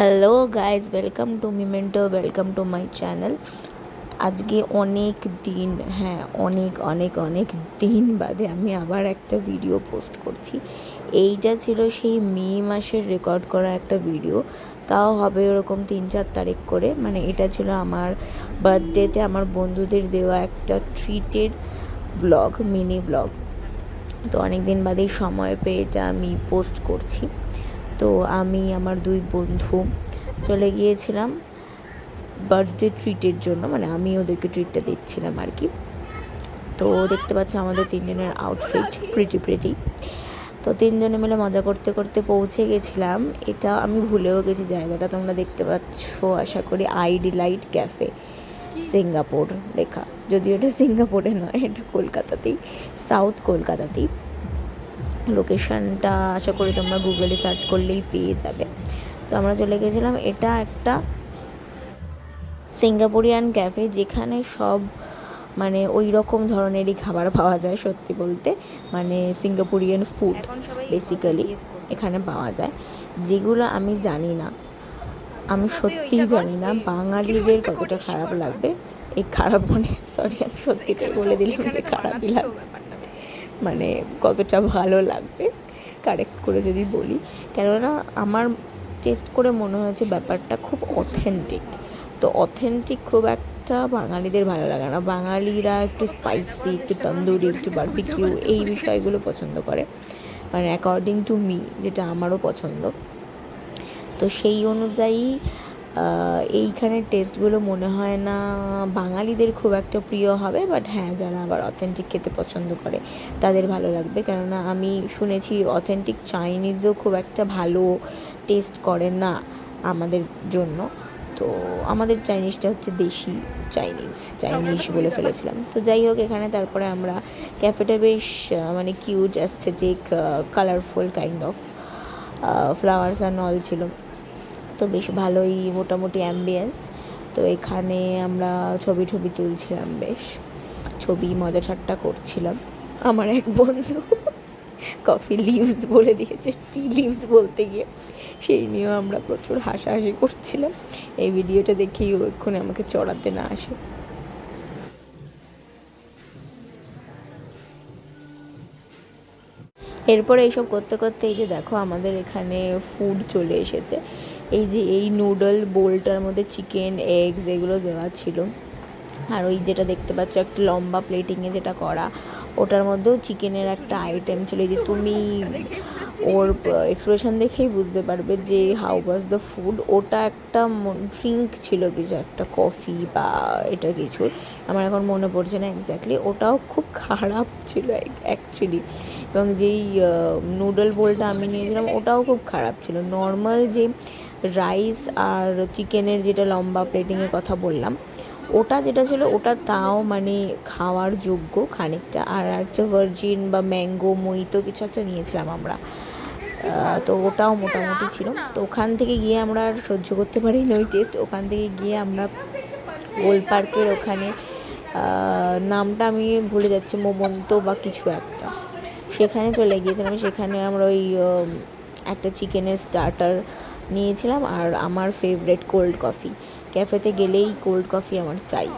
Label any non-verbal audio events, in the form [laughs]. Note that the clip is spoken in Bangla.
Hello guys welcome to Memento welcome to my channel আজকে অনেক দিন হ্যাঁ অনেক অনেক অনেক দিন বাদে আমি আবার একটা ভিডিও পোস্ট করছি। এইটা ছিল সেই মে মাসের রেকর্ড করা একটা ভিডিও তাও হবে ওরকম তিন চার তারিখ করে। মানে এটা ছিল আমার বার্থডেতে আমার বন্ধুদের দেওয়া একটা ট্রিটের ব্লগ মিনি ব্লগ তো অনেক দিন বাদেই সময় পেয়ে এটা আমি পোস্ট করছি। তো আমি আমার দুই বন্ধু চলে গিয়েছিলাম বার্থডে ট্রিটের জন্য মানে আমি ওদেরকে ট্রিটটা দিচ্ছিলাম আর কি। তো দেখতে পাচ্ছ আমাদের তিনজনের আউটফিট প্রিটি প্রিটি তো তিনজনে মিলে মজা করতে করতে পৌঁছে গেছিলাম। এটা আমি ভুলেও গেছি জায়গাটা, তোমরা দেখতে পাচ্ছ, আশা করি আই ডিলাইট ক্যাফে, সিঙ্গাপুর লেখা। যদিও এটা সিঙ্গাপুরে নয়, এটা কলকাতাতেই, সাউথ কলকাতাতেই। লোকেশনটা আশা করি তোমরা গুগলে সার্চ করলেই পেয়ে যাবে। তো আমরা চলে গেছিলাম এটা একটা সিঙ্গাপুরিয়ান ক্যাফে যেখানে সব মানে ওই রকম ধরনেরই খাবার পাওয়া যায় সত্যি বলতে মানে সিঙ্গাপুরিয়ান ফুড বেসিক্যালি এখানে পাওয়া যায়। যেগুলো আমি জানি না আমি সত্যিই জানি না বাঙালিদের কতটা খারাপ লাগবে। এই খারাপ মানে সরি আমি সত্যিটাই বলে দিলাম যে খারাপই লাগবে। মানে কতটা ভালো লাগবে কারেক্ট করে যদি বলি। কেননা আমার টেস্ট করে মনে হয়েছে ব্যাপারটা খুব অথেন্টিক তো অথেন্টিক খুব একটা বাঙালিদের ভালো লাগে না। বাঙালিরা একটু স্পাইসি একটু তন্দুরি, একটু বারবিকিউ এই বিষয়গুলো পছন্দ করে। মানে অ্যাকর্ডিং টু মি যেটা আমারও পছন্দ। তো সেই অনুযায়ী এইখানের টেস্টগুলো মনে হয় না বাঙালিদের খুব একটা প্রিয় হবে বাট হ্যাঁ যারা আবার অথেন্টিক খেতে পছন্দ করে, তাদের ভালো লাগবে। কেননা আমি শুনেছি অথেন্টিক চাইনিজও খুব একটা ভালো টেস্ট করে না আমাদের জন্য। তো আমাদের চাইনিজটা হচ্ছে দেশি চাইনিজ চাইনিজ বলে ফেলেছিলাম। তো যাই হোক, এখানে তারপরে আমরা ক্যাফেটা বেশ মানে cute aesthetic colourful kind of flowers and all ছিল। তো বেশ ভালোই মোটামুটি অ্যাম্বিয়েন্স তো এখানে আমরা ছবি ছবি তুলছিলাম বেশ। ছবি মজা ঠাট্টা করছিলাম। আমার এক বন্ধু [laughs] কফি লিভস বলে দিয়েছে টি লিভস বলতে গিয়ে। সেই নিয়েও আমরা প্রচুর হাসাহাসি করছিলাম। এই ভিডিওটা দেখেই ও এক্ষুনি আমাকে চড়াতে না আসে। এরপরে এইসব করতে করতে এই যে দেখো আমাদের এখানে ফুড চলে এসেছে। এই যে এই নুডল বোলটার মধ্যে চিকেন এগস এগুলো দেওয়া ছিল। আর ওই যেটা দেখতে পাচ্ছ, একটা লম্বা প্লেটিংয়ে যেটা করা, ওটার মধ্যেও চিকেনের একটা আইটেম ছিল। যে তুমি ওর এক্সপ্রেশন দেখেই বুঝতে পারবে যে হাউ ওয়াজ দ্য ফুড ওটা একটা ড্রিঙ্ক ছিল কিছু, একটা কফি বা এটা কিছু। আমার এখন মনে পড়ছে না এক্স্যাক্টলি ওটাও খুব খারাপ ছিল অ্যাকচুয়ালি এবং যেই নুডল বোলটা আমি নিয়েছিলাম, ওটাও খুব খারাপ ছিল। নর্মাল যে রাইস আর চিকেনের যেটা লম্বা প্লেটিংয়ের কথা বললাম, ওটা যেটা ছিল ওটা তাও মানে খাওয়ার যোগ্য খানিকটা। আর একটা ভার্জিন বা ম্যাঙ্গো মইতো কিছু একটা নিয়েছিলাম আমরা। তো ওটাও মোটামুটি ছিল। তো ওখান থেকে গিয়ে আমরা আর সহ্য করতে পারিনি ওই টেস্ট ওখান থেকে গিয়ে আমরা গোল পার্কের ওখানে নামটা আমি ভুলে যাচ্ছি, মোমন্ত বা কিছু একটা। সেখানে চলে গিয়েছিলাম। সেখানে আমরা ওই একটা চিকেনের স্টার্টার নিয়েছিলাম আর আমার ফেভারেট কোল্ড কফি ক্যাফেতে গেলেই কোল্ড কফি আমার চাই।